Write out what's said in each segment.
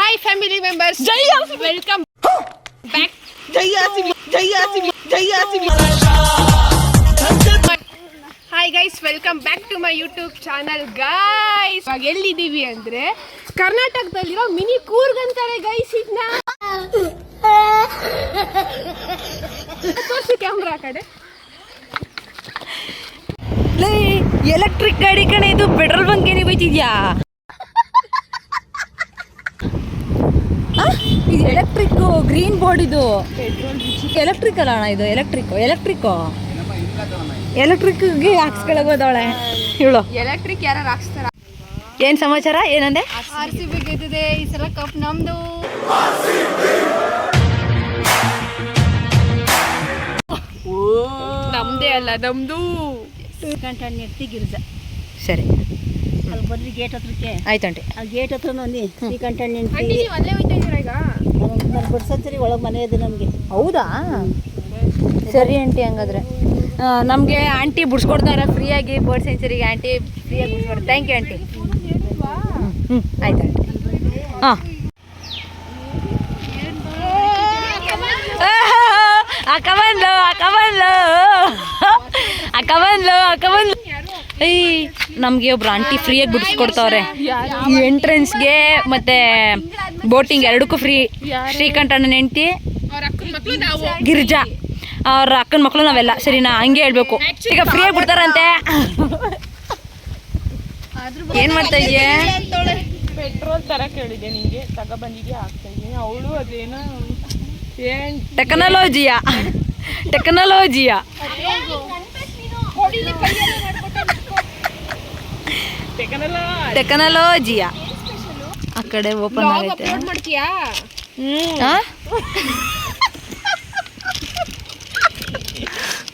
Hi family members ಜೈ welcome back ಜೈ ಆಸಿಮಿ ಜೈ ಆಸಿಮಿ ಜೈ ಆಸಿಮಿ hi guys welcome back to my YouTube channel guys ಇವಾಗ ಎಲ್ಲಿದ್ದೀವಿ ಅಂದ್ರೆ ಕರ್ನಾಟಕದಲ್ಲಿರೋ ಮಿನಿ ಕೂರ್ಗ್ ಅಂತಾರೆ ಗೈಸ್ ಇದನ್ನ ತೋರಿಸಿ ಕ್ಯಾಮ್ರಾ ಕಡೆ. ಎಲೆಕ್ಟ್ರಿಕ್ ಗಾಡಿ ಕಣೆ ಇದು ಪೆಟ್ರೋಲ್ ಬಂಕ್ ಏನಿಗೆ ಬೈತಿದ್ಯಾ? ಇದು ಎಲೆಕ್ಟ್ರಿಕ್ ಗ್ರೀನ್ ಬೋರ್ಡ್ ಇದು. ಎಲೆಕ್ಟ್ರಿಕ್ ಅಲ್ಲ ಅಣ್ಣ ಇದು ಎಲೆಕ್ಟ್ರಿಕ್ ಎಲೆಕ್ಟ್ರಿಕ್ ಎಲೆಕ್ಟ್ರಿಕ್ಗೆ ಹಾಕ್ಸ್ಕೊಳಗೋದವಳೆ ಇವಳು ಎಲೆಕ್ಟ್ರಿಕ್ ಯಾರು ಹಾಕ್ಸ್ತಾರ? ಏನ್ ಸಮಾಚಾರ? ಏನಂದೆ? ಆರ್ ಸಿ ಬಿ ಗೆದ್ದಿದೆ ಈ ಸಲ ಕಪ್ ನಮ್ದು. ನಮ್ದೇ ಅಲ್ಲ ನಮ್ದು. ಗಿರಿಜ ಸರಿ. ಅಲ್ಲಿ ಬಂದ್ರಿ ಗೇಟ್ ಹತ್ರಕ್ಕೆ. ಆಯ್ತಂಟಿ ಆ ಗೇಟ್ ಹತ್ರ ನೋಡಿ ಶ್ರೀಕಂಠ ಅಲ್ಲೇ ನೆಂಟಿ ನೀವು ಅಲ್ಲೇ ಹೋಯ್ತಾ ಇದ್ದೀರಾ ಈಗ ನಾನು ಬಡ್ಸಂತರಿ ಒಳಗೆ ಮನೆ ಇದೆ ನಮಗೆ. ಹೌದಾ? ಸರಿ ಆಂಟಿ ಹಂಗಾದ್ರೆ. ನಮಗೆ ಆಂಟಿ ಬಿಡ್ಸ್ಕೊಡ್ತಾರೆ ಫ್ರೀಯಾಗಿ ಬರ್ಡ್ ಸೆಂಚುರಿಗೆ ಆಂಟಿ ಫ್ರೀಯಾಗಿ ಬಿಡ್ಸ್ಕೊಡ್ತಾರೆ. ಥ್ಯಾಂಕ್ ಯು ಆಂಟಿ ಹ್ಞೂ ಆಯ್ತು ಆಂಟಿ ಹಾಂ. ಅಕ್ಕ ಬಂದ್ಲು ಅಕ್ಕ ಬಂದ್ಲು ಅಕ್ಕ ಬಂದ್ಲು ಅಕ್ಕ ಏಯ್ ನಮಗೆ ಒಬ್ರು ಆಂಟಿ ಫ್ರೀಯಾಗಿ ಬಿಡಿಸ್ಕೊಡ್ತಾವ್ರೆ. ಎಂಟ್ರೆನ್ಸ್ಗೆ ಮತ್ತೆ ಬೋಟಿಂಗ್ ಎರಡಕ್ಕೂ ಫ್ರೀ ಶ್ರೀಕಂಠ ಅಣ್ಣನ ಅವ್ರ ಅಕ್ಕನ ಮಕ್ಕಳು ನಾವು. ಗಿರಿಜಾ. ಅವ್ರ ಅಕ್ಕನ ಮಕ್ಕಳು ನಾವೆಲ್ಲ. ಸರಿನಾ? ಹಂಗೆ ಹೇಳ್ಬೇಕು. ಈಗ ಫ್ರೀಯಾಗಿ ಬಿಡ್ತಾರಂತೆ. ಏನ್ ಮಾಡ್ತಾ ಇದೀಯ? ಪೆಟ್ರೋಲ್ ತರ ಕೇಳಿದೆ ನಿಂಗೆ. ತಗೊಬಂದಿಗೆ ಆಗ್ತಾ ಇದೀನಿ ಅವಳು ಅದೇನೋ ಏನ್? ಟೆಕ್ನಾಲಜಿಯಾ? ಟೆಕ್ನಾಲಜಿಯಾ? ಟೆಕ್ನಾಲಜಿಯಾ? ಆ ಕಡೆ ಓಪನ್ ಆಗೈತೆ. ಅಪ್ಲೋಡ್ ಮಾಡ್ತೀಯಾ?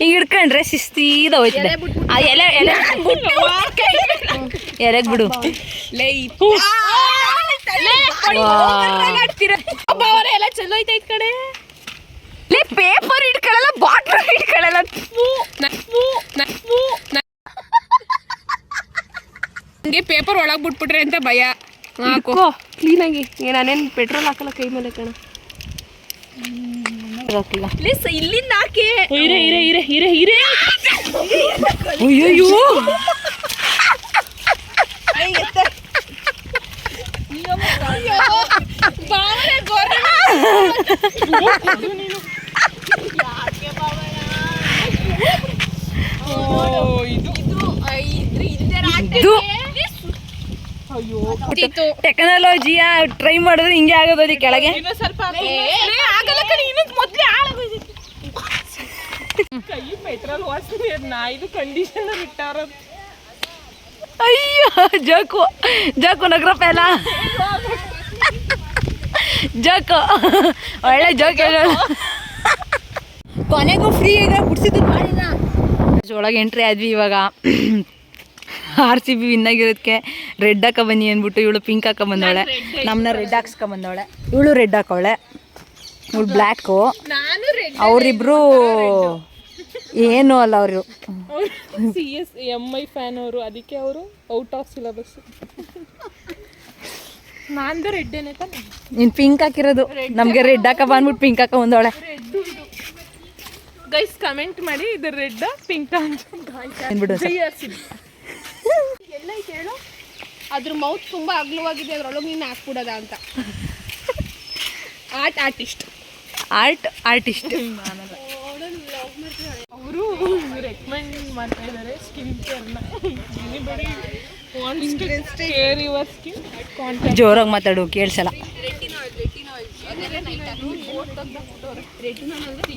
ಹಿಂಗ್ ಹಿಡ್ಕೊಂಡ್ರೆ ಶಿಸ್ತೀದ ಹೋಯ್ತದೆ. ಆ ಎಲೆ ಎಲೆ ಎಲೆಗ್ ಬಿಡು. ಲೇ ಎಲ್ಲ ಚಲೋ ಐತೆ ಈ ಕಡೆ. ಲೇ ಪೇಪರ್ ಇಟ್ಕೊಳ್ಳಲ್ಲ ಬಾಟ್ಲ್ ಇಟ್ಕೊಳ್ಳಲ್ಲ ನಂಗೆ ಪೇಪರ್ ಒಳಗೆ ಬಿಟ್ಬಿಟ್ರೆ ಅಂತ ಭಯ. ಹಾಕು. ಕ್ಲೀನಾಗಿ ನಾನೇನು ಪೆಟ್ರೋಲ್ ಹಾಕಲ್ಲ ಕೈ ಮೇಲೆ ಕಣ. ಹಾಕಿಲ್ಲ. ಇಲ್ಲಿಂದ ಹಾಕಿ. ಇರೆ ಇರೆ ಇರೆ ಇರೆ ಇರೆ. ಅಯ್ಯಯ್ಯೋ. ಇದು. ಟೆಕ್ನಾಲಜಿಯ ಟ್ರೈ ಮಾಡಿದ್ರೆ ಹಿಂಗೆ ಆಗೋದು ಕೆಳಗೆ. ಸ್ವಲ್ಪ ಆಗಲ್ಲ ಕಣೆ ಇನ್ನೊಂದು ಮೊದ್ಲೇ ಹಾಳಾಗೋಯ್ತು ಕೈ ಪೆಟ್ರೋಲ್ ವಾಸನೆ ನಾ ಇದು ಕಂಡೀಷನರ್ ಇಟ್ಟಾರ ಅಯ್ಯೋ ಜೋಕು ಜೋಕು ನಗ್ರಪ್ಪ ಎಲ್ಲ ಜೋಕು ಒಳ್ಳೆ ಜೋಕ್ ಹೇಳು. ಕೊನೆಗೂ ಫ್ರೀ ಇದೆ ಬಿಡ್ಸಿದ್ರು ಮಾಡಿದ ಒಳಗೆ ಎಂಟ್ರಿ ಆದ್ವಿ ಇವಾಗ. ಆರ್ ಸಿ ಬಿ ವಿನ್ ಆಗಿರೋದಕ್ಕೆ ರೆಡ್ ಹಾಕ ಬನ್ನಿ ಅಂದ್ಬಿಟ್ಟು ಇವಳು ಪಿಂಕ್ ಹಾಕ ಬಂದವಳೆ ನಮ್ಮನ್ನ ರೆಡ್ ಹಾಕ್ಸ್ಕೊ ಬಂದವಳೆ ಇವಳು ರೆಡ್ ಹಾಕೋಳೆ. ಇವಳು ಬ್ಲ್ಯಾಕು ಅವರಿಬ್ರು ಏನು ಅಲ್ಲ ಅವರು. C S M I fan ಅವರು ಅದಕ್ಕೆ ಅವರು ಔಟ್ ಆಫ್ ಸಿಲಬಸ್ ನಾನು ರೆಡ್ ಏನೇ ತಾನೆ? ನೀನು ಪಿಂಕ್ ಹಾಕಿರೋದು. ನಮಗೆ ರೆಡ್ ಹಾಕ ಬಂದ್ಬಿಟ್ಟು ಪಿಂಕ್ ಹಾಕ ಬಂದವಳೆ ಗೈಸ್ ಕಮೆಂಟ್ ಮಾಡಿ ಇದು ರೆಡ್ ಪಿಂಕ್ ಅಂತ. ಅಂದ್ಬಿಡು ಸರ್ ಎಲ್ಲ ಹೇಳು ಅದ್ರ ಮೌತ್ ತುಂಬಾ ಅಗ್ಲವಾಗಿದೆ ಅದ್ರೊಳಗೆ ನೀನು ಹಾಕ್ಬಿಡೋದ ಅಂತ. ಆರ್ಟ್ ಆರ್ಟಿಸ್ಟ್ ಆರ್ಟ್ ಆರ್ಟಿಸ್ಟ್ ಅವರು ರೆಕಮೆಂಡ್ ಮಾಡ್ತಾ ಇದ್ದಾರೆ skin ಕೇರ್ನ anybody wants to care your skin ಜೋರಾಗಿ ಮಾತಾಡು ಕೇಳಿಸಲ್ಲ.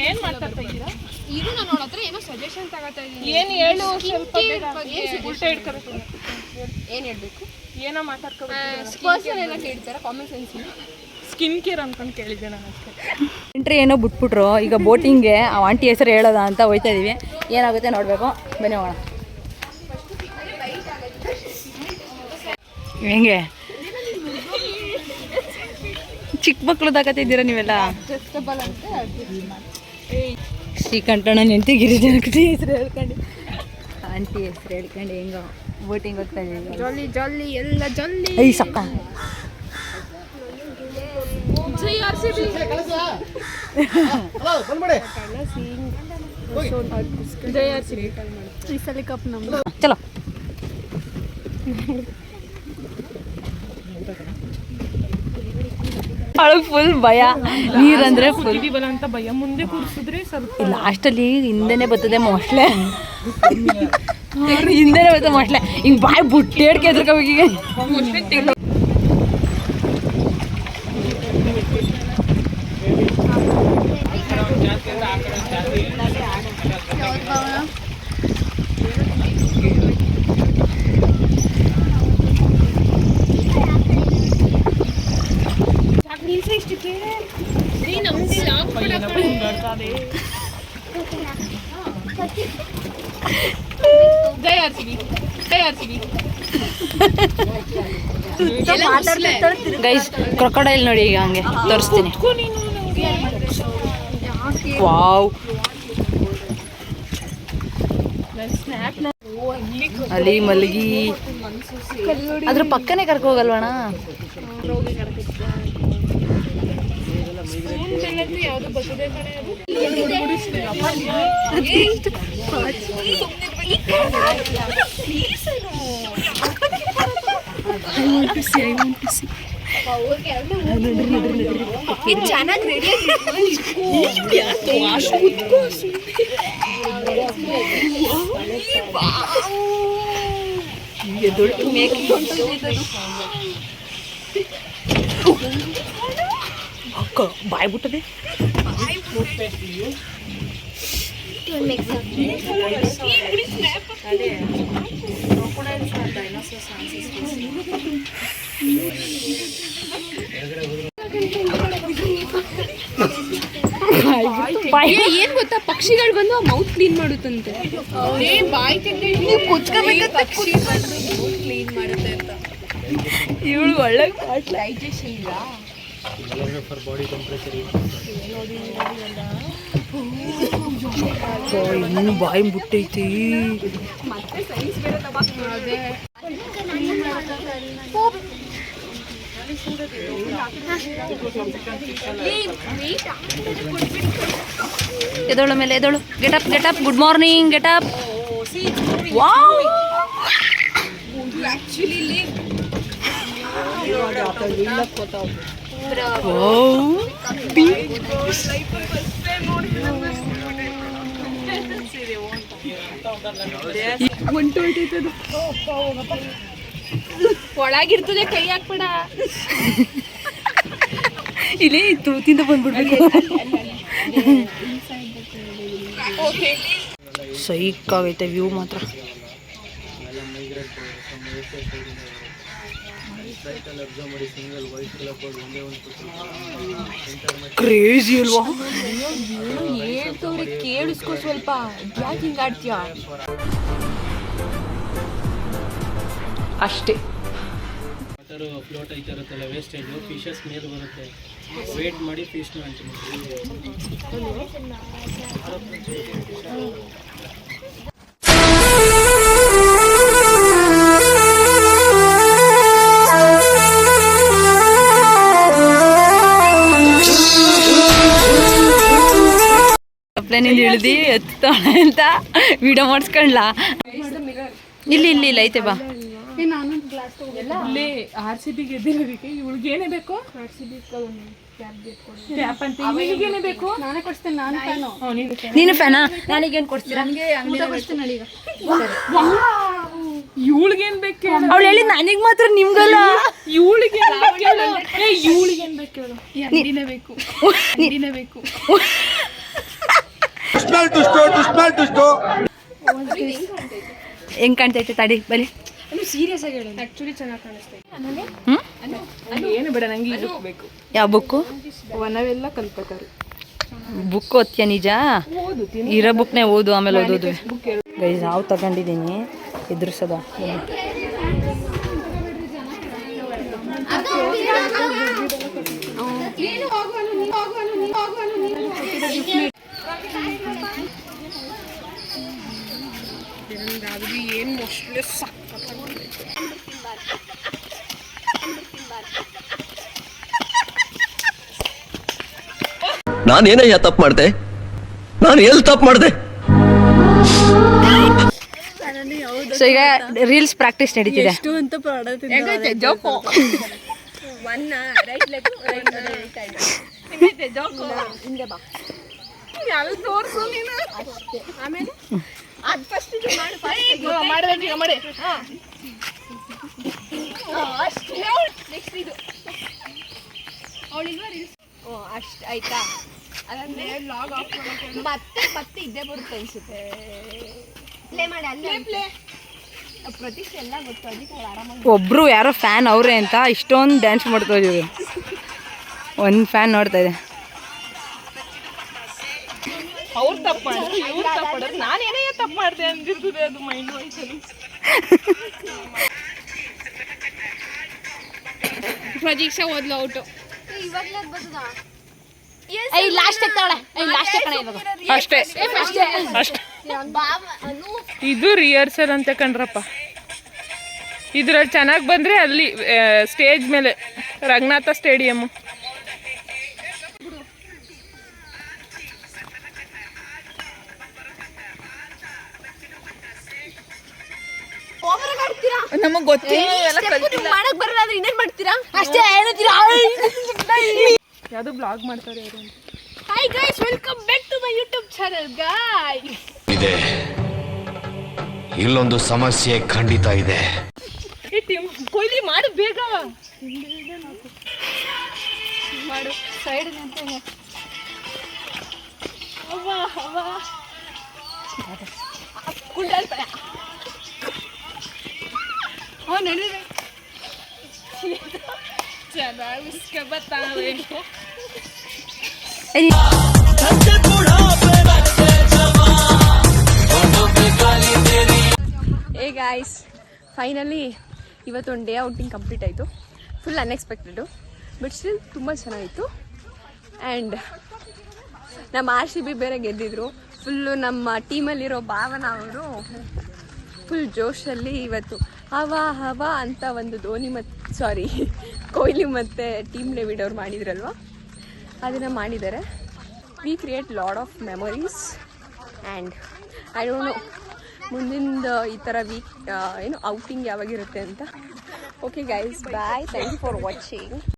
ಏನು ಮಾತಾಡ್ತಾ ಇದ್ದೀರಾ? ಇದು ನಾನು ಅವಳ ಹತ್ರ ಏನೋ ಸಜೆಷನ್ ತಗೋತಾ ಇದ್ದೀನಿ. ಏನು ಹೇಳು ಸ್ವಲ್ಪ ಏನು suggestion ಉಲ್ಟಾ ಇಟ್ಕೊಬೇಕು ಏನ್ ಹೇಳ್ಬೇಕು? ಏನೋ ಮಾತಾಡ್ಕೋಬೇಕು ಪರ್ಸನ್ ಎಲ್ಲ ಕೇಳ್ತಾರ ಕಾಮನ್ ಸೆನ್ಸ್ ಸ್ಕಿನ್ ಕೇರ್ ಅನ್ಕೊಂಡು ಕೇಳಿದ್ದೆ ನಾನು ಅಷ್ಟೇ. ಎಂಟ್ರಿ ಏನೋ ಬಿಟ್ಬಿಟ್ರು. ಈಗ ಬೋಟಿಂಗ್ಗೆ ಆ ಆಂಟಿ ಹೆಸರು ಹೇಳೋದ ಅಂತ ಹೋಯ್ತಾ ಇದೀವಿ. ಏನಾಗುತ್ತೆ ನೋಡಬೇಕು. ಬನ್ನಿ ಹೋಗೋಣ. ಹೆಂಗೆ? ಚಿಕ್ಕ ಮಕ್ಕಳು ತಾಕತ್ತಿದ್ದೀರಾ ನೀವೆಲ್ಲ? ಶ್ರೀಕಂಠಣ್ಣ ನೆಂಟಿ ಗಿರಿಜನಕಟಿ ಹೆಸರು ಹೇಳ್ಕೊಂಡು. ಆಂಟಿ ಹೆಸರು ಹೇಳ್ಕೊಂಡು ಹೆಂಗೋ ಬೋಟಿಂಗ್ ಹೋಗ್ತಾ ಇದೀವಿ ಜೊಲ್ಲಿ ಜೊಲ್ಲಿ ಎಲ್ಲ ಜೊಲ್ಲಿ ಐ ಸಕ್ಕ. ಚಲೋ. ಅವಳು ಫುಲ್ ಭಯ. ನೀರಂದ್ರೆ ಫುಲ್ ಅಂತ ಭಯ. ಮುಂದೆ ಕೂರಿಸಿದ್ರೆ ಸ್ವಲ್ಪ ಲಾಸ್ಟಲ್ಲಿ ಹಿಂದೆನೆ ಬರ್ತದೆ ಮೊಸ್ಲೆ ಹಿಂದೆನೆ ಬರ್ತದೆ ಮೊಸ್ಲೆ ಹಿಂಗ್ ಬಾಯ್ ಬುಟ್ಟಿ ಹಿಡ್ಕೆ ಯಾವ್ದು ಈಗ ಜೈ ಆರ್ ಸಿ ಬಿ ಜೈ R C B guys crocodile ನೋಡಿ ಈಗ ಹಂಗೆ ತೋರಿಸ್ತೀನಿ. ವಾವ್. ಅಲಿ ಮಲಗಿ. ಅದ್ರ ಪಕ್ಕನೇ ಕರ್ಕೊ ಹೋಗಲ್ವಣ ಯಾವುದು ಬರ್ತದೆ ಕಣೆ ಅದು ಚೆನ್ನಾಗಿ ರೆಡಿ ಅಕ್ಕ ಬಾಯ್ ಬಿಟ್ಟದೆ ಬಾಯ್ ಏನ್ ಗೊತ್ತಾ? ಪಕ್ಷಿಗಳು ಬಂದು ಮೌತ್ ಕ್ಲೀನ್ ಮಾಡುತ್ತಂತೆ. ಬಾಯ್ ಪಕ್ಷಿ ಬಂದು ಕ್ಲೀನ್ ಮಾಡುತ್ತೆ ಅಂತ. ಇವಳು ಒಳ್ಳೆ ಡೈಜೆಷನ್ ಇಲ್ಲ ಇನ್ನು ಬಾಡಿ ಮತ್ತೆ ಬಾಯಿ ಮುಟ್ಟೈತಿ ಎದೋಳು. ಮೇಲೆ ಎದೋಳು get up get up good morning get up wow actually live. ಒಳಗಿರ್ತದೆ ಕೈ ಹಾಕ್ಬೇಡ. ಇಲ್ಲಿ ತೂತಿಂದ ಬಂದ್ಬಿಡ್ಬೇಕು. ಸೈಕ್ ಆಗೈತೆ ವ್ಯೂ ಮಾತ್ರ. ಕ್ರೇಜಿ ಅಲ್ವಾ? ಹೇಳ್ತವ್ರೆ? ಕೇಳಿಸ್ಕೊ ಸ್ವಲ್ಪ. ಯಾಕೆ ಹಿಂಗಾಡ್ತೀಯ ಅಷ್ಟೇ. ವಾಟರ್ ಫ್ಲೋಟ್ ಐತಿರುತ್ತಲ್ಲ ವೇಸ್ಟೇಜು ಫಿಶಸ್ ಮೇಲೆ ಬರುತ್ತೆ. ವೇಟ್ ಮಾಡಿ ಫಿಶ್ನ ಅಂತೀನಿ ಪ್ಲೇನಿಂದ ಇಳಿದು ಎತ್ತಾಳೆ ಅಂತ ವಿಡಿಯೋ ಮಾಡ್ಸ್ಕೊಂಡ್ಲಾ? ಇಲ್ಲಿ ಇಲ್ಲಿ ಇಲ್ಲ ಐತೆ ಬಾ. ಆರ್ ಸಿ ಬಿ ಗೆದ್ದಿರೋದಕ್ಕೆ. ಇವಳಿಗೆ ಏನೇ ಬೇಕು? ಆರ್ ಸಿ ಬಿ ಇವಳಿಗೇನೆ ಬೇಕು? ನಾನೇ ಫ್ಯಾನು ನನಗೇನು ಕೊಡ್ತೀರಾ? ಇವಳಿಗೇನ್ ಬೇಕು ಅವಳು ಹೇಳಿ ನನಗೆ ಮಾತ್ರ ನಿಮ್ಗಲ್ಲ ಇವಳಿಗೆ ಏ ಇವಳಿಗೆ ಏನ್ ಬೇಕು. ಹೇಳು ಅಂಗಡಿನೇ ಟು ಅಂಗಡಿನೇ ಬೇಕು ಹೆಂಗ್ ಕಾಣ್ತೈತೆ ತಡಿ ಬಲಿ ಸೀರಿಯಸ್ ಆಗಿ ಹೇಳಿ ಆಕ್ಚುಲಿ ಚೆನ್ನಾಗಿ ಕಾಣಿಸ್ತೈತೆ ಏನು ಬೇಡ ನಂಗೆ ಇದು ಬೇಕು. ಯಾವ ಬುಕ್ಕು? ವನವೆಲ್ಲ ಕಲ್ಪತರು ಬುಕ್ ಓದ್ತೀಯ ನಿಜ? ಇರೋ ಬುಕ್ನೇ ಓದು ಆಮೇಲೆ ಓದೋದು. ಗೈಸ್ ನಾವು ತಗೊಂಡಿದ್ದೀನಿ ಎದುರಿಸೋದ ಏನು ಮೋಸ್ಟ್ಲಿ ನಾನೇನಯ್ಯ ತಪ್ಪು ಮಾಡಿದೆ? ನಾನು ಎಲ್ಲಿ ತಪ್ಪು ಮಾಡಿದೆ? ಸೊ ಈಗ ರೀಲ್ಸ್ ಪ್ರಾಕ್ಟೀಸ್ ನಡೀತಿದೆ. ಹೆಂಗೈತೆ ಜೋಕು. ಒನ್ ರೈಟ್ ಲೆಗ್ ಹೆಂಗೈತೆ ಜೋಕು. ಹಿಂದೆ ಬಾ. ಯಾರು ತೋರ್ಸು ನೀನು? ಆಮೇಲೆ? ಅದು ಫಸ್ಟ್ ಇದು ಮಾಡು ಫಸ್ಟ್ ಮಾಡಿದ್ರೆ ಈಗ ಮಾಡಿ ಅಷ್ಟು. ನೆಕ್ಸ್ಟ್ ಇದು. ಅವಳಿಲ್ವಾ ರೀಲ್ಸ್ ಹ್ಞೂ ಅಷ್ಟು ಆಯ್ತಾ? ಅದನ್ನ ಲಾಗ್ ಆಫ್ ಮತ್ತೆ ಮತ್ತೆ ಇದ್ದೇ ಬರುತ್ತೆ ಅನ್ಸುತ್ತೆ. ಪ್ಲೇ ಮಾಡಿ ಅಲ್ಲೇ ಪ್ಲೇ ಪ್ರತೀಕ್ಷೆ ಎಲ್ಲ ಗೊತ್ತು ಅದಕ್ಕೆ ಆರಾಮಾಗಿ ಒಬ್ರು ಯಾರೋ ಫ್ಯಾನ್ ಅವರೇ ಅಂತ ಇಷ್ಟೊಂದು ಡ್ಯಾನ್ಸ್ ಮಾಡ್ತಾ ಇದ್ದೀವಿ. ಒಂದು ಫ್ಯಾನ್ ನೋಡ್ತಾ ಇದೆ. ಅವ್ರು ತಪ್ಪು ಮಾಡಿದ್ರು ಇವ್ರು ತಪ್ಪು ಮಾಡಿದ್ರು ನಾನು ಏನೇ ತಪ್ಪು ಮಾಡಿದೆ ಅಂದಿರ್ತದೆ ಅದು ಮೈಂಡ್ ವಾಯ್ಸಲ್ಲಿ ಪ್ರತೀಕ್ಷಾ ಓದ್ಲು ಔಟು. ಲಾಸ್ಟ್ ತಗೊಳ್ಳೆ. ಲಾಸ್ಟ್ ಕಣ ಇವಾಗ. ಅಷ್ಟೇ. ಅಷ್ಟೇ. ಇದು ರಿಹರ್ಸಲ್ ಅಂತ ಕಣ್ರಪ್ಪ. ಇದ್ರಲ್ಲಿ ಚೆನ್ನಾಗಿ ಬಂದ್ರೆ ಅಲ್ಲಿ ಸ್ಟೇಜ್ ಮೇಲೆ ರಂಗನಾಥ ಸ್ಟೇಡಿಯಂ ನಮಗ್ ಗೊತ್ತಿಲ್ಲ ಮಾಡಕ್ ಬರಲ್ಲ ಅಂದ್ರೆ ಇನ್ನೇನ್ ಮಾಡ್ತೀರಾ? ಅಷ್ಟೇ ಯಾವ್ದು ಬ್ಲಾಗ್ ಮಾಡ್ತಾರೆ ಅವರು hi guys welcome back to my YouTube channel guys ಇದೆ. ಇಲ್ಲೊಂದು ಸಮಸ್ಯೆ ಖಂಡಿತ ಇದೆ. ಕೊಯ್ಲಿ ಮಾಡು ಬೇಗ. ಮಾಡು ಸೈಡ್ ನಿಂತ ಅವ್ವ ಅವ್ವ. ಕುಂಡಲ್ ಚೆನ್ನಾಗಿ ಉಸ್ಕೆ ಬರ್ತಾವೆ ಏ ಗಾಯ್ಸ್ ಫೈನಲಿ ಇವತ್ತೊಂದು ಡೇ ಔಟಿಂಗ್ ಕಂಪ್ಲೀಟ್ ಆಯಿತು. ಫುಲ್ ಅನ್ಎಕ್ಸ್ಪೆಕ್ಟೆಡು ಬಟ್ ಸ್ಟಿಲ್ ತುಂಬ ಚೆನ್ನಾಗಿತ್ತು. ಆ್ಯಂಡ್ ನಮ್ಮ ಆರ್ ಸಿ ಬಿ ಬೇರೆ ಗೆದ್ದಿದ್ರು. ಫುಲ್ಲು ನಮ್ಮ ಟೀಮಲ್ಲಿರೋ ಭಾವನ ಅವರು ಫುಲ್ ಜೋಶಲ್ಲಿ ಇವತ್ತು ಹವಾ ಹವಾ ಅಂತ ಒಂದು ಧೋನಿ ಮತ್ತು ಸಾರಿ ಕೊಹ್ಲಿ ಮತ್ತು ಟೀಮ್ ಡೇವಿಡ್ ಅವ್ರು ಮಾಡಿದ್ರಲ್ವ? ಅದನ್ನು ಮಾಡಿದ್ದಾರೆ. We create load of memories and I don't know ಮುಂದಿನ ಈ ಥರ ವೀಕ್ ಏನು ಔಟಿಂಗ್ ಯಾವಾಗಿರುತ್ತೆ ಅಂತ. Okay guys bye thank you for watching